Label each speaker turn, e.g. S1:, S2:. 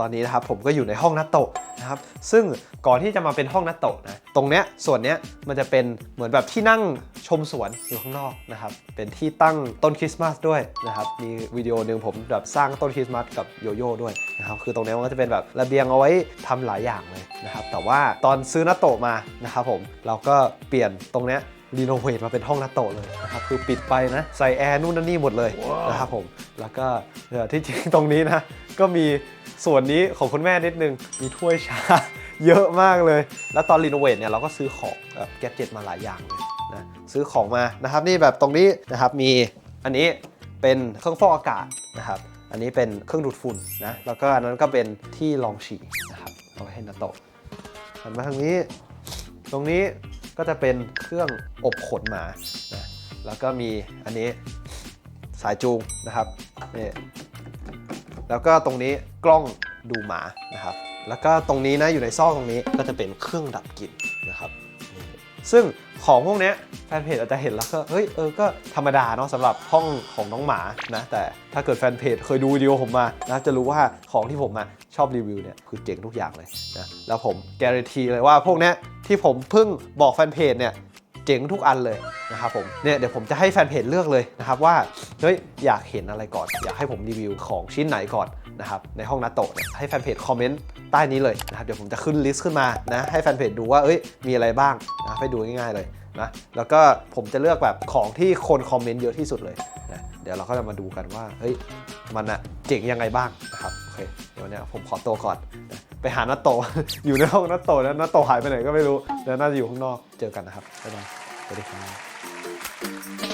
S1: ตอนนี้นะครับผมก็อยู่ในห้องนัตโตะนะครับซึ่งก่อนที่จะมาเป็นห้องนัตโตะนะตรงเนี้ยส่วนเนี้ยมันจะเป็นเหมือนแบบที่นั่งชมสวนอยู่ข้างนอกนะครับเป็นที่ตั้งต้นคริสต์มาสด้วยนะครับมีวิดีโอหนึ่งผมแบบสร้างต้นคริสต์มาสกับโยโย่ด้วยนะครับคือตรงเนี้ยมันก็จะเป็นแบบระเบียงเอาไว้ทำหลายอย่างเลยนะครับแต่ว่าตอนซื้อนัตโตะมานะครับผมเราก็เปลี่ยนตรงเนี้ย รีโนเวทมาเป็นห้องนัตโตะเลยนะครับคือปิดไปนะใส่แอร์นู่นนั่นนี่หมดเลยนะครับผมแล้วก็เดี๋ยวที่จริงตรงนี้นะก็มีส่วนนี้ของคุณแม่นิดนึงมีถ้วยชาเยอะมากเลย แล้วตอนรีโนเวทเนี่ยเราก็ซื้อของแบบแกดเจ็ตมาหลายอย่างเลยนะซื้อของมานะครับนี่แบบตรงนี้นะครับมีอันนี้เป็นเครื่องฟอกอากาศนะครับอันนี้เป็นเครื่องดูดฝุ่นนะแล้วก็อันนั้นก็เป็นที่รองฉี่นะครับเอาไว้ให้นัตโตะหันมาทางนี้ ตรงนี้ ก็จะเป็นเครื่องอบขนหมานะแล้วก็มีอันนี้สายจูงนะครับนี่แล้วก็ตรงนี้กล้องดูหมานะครับ แล้วก็ตรงนี้นะอยู่ในซอกตรงนี้ก็จะเป็นเครื่องดับกลิ่นนะครับซึ่งของพวกนี้แฟนเพจอาจจะเห็นแล้วก็เฮ้ยเออก็ธรรมดาเนาะสำหรับห้องของน้องหมานะแต่ถ้าเกิดแฟนเพจเคยดูวิดีโอผมมานะจะรู้ว่าของที่ผมอะชอบรีวิวเนี่ยคือเจ๋งทุกอย่างเลยนะแล้วผมการันตีเลยว่าพวกนี้ ที่ผมเพิ่งบอกแฟนเพจเนี่ยเจ๋งทุกอันเลยนะครับผมเนี่ยเดี๋ยวผมจะให้แฟนเพจเลือกเลยนะครับว่าเฮ้ยอยากเห็นอะไรก่อน อยากให้ผมรีวิวของชิ้นไหนก่อนนะครับในห้องนัตโตะเนี่ยให้แฟนเพจคอมเมนต์ใต้นี้เลยนะครับเดี๋ยวผมจะขึ้นลิสต์ขึ้นมานะให้แฟนเพจดูว่าเอ้ยมีอะไรบ้างนะให้ดูง่ายๆเลยนะแล้วก็ผมจะเลือกแบบของที่คนคอมเมนต์เยอะที่สุดเลยนะเดี๋ยวเราก็จะมาดูกันว่าเฮ้ยมันอะเจ๋งยังไงบ้างนะครับโอเคเดี๋ยววันเนี้ยผมขอตัวก่อนนะ ไปหานัตโตอยู่ในห้องนัตโตแล้วนัตโตหายไปไหนก็ไม่รู้แล้วน่าจะอยู่ข้างนอกเจอกันนะครับบ๊ายบายสวัสดีครับ